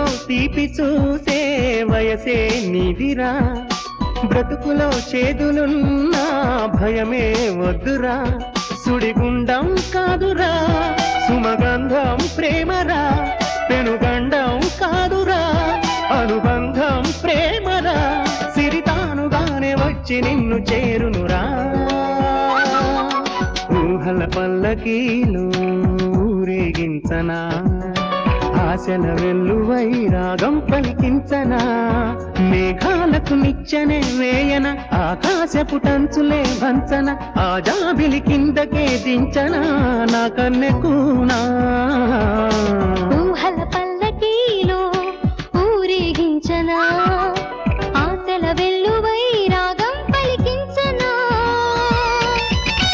తీపి చూసే వయసే నీదిరా. బ్రతుకులో చేదులున్నా భయమే వద్దురా. సుడిగుండం కాదురా సుమగంధం ప్రేమరా. పెనుగండం కాదురా అనుబంధం ప్రేమరా. సిరితానుగానే వచ్చి నిన్ను చేరునురా. ఊహల పల్లకీలు ఊరేగించనా. ఆశల వెల్లువై రాగం పలికించనా? మేఘాలకు నిచ్చనే వేయన ఆకాశపు టంచులే వంచన ఆ జాబిలి కిందకే దించన నా కన్నెకూనా ఊహల పల్లకీలో ఊరేగించనా?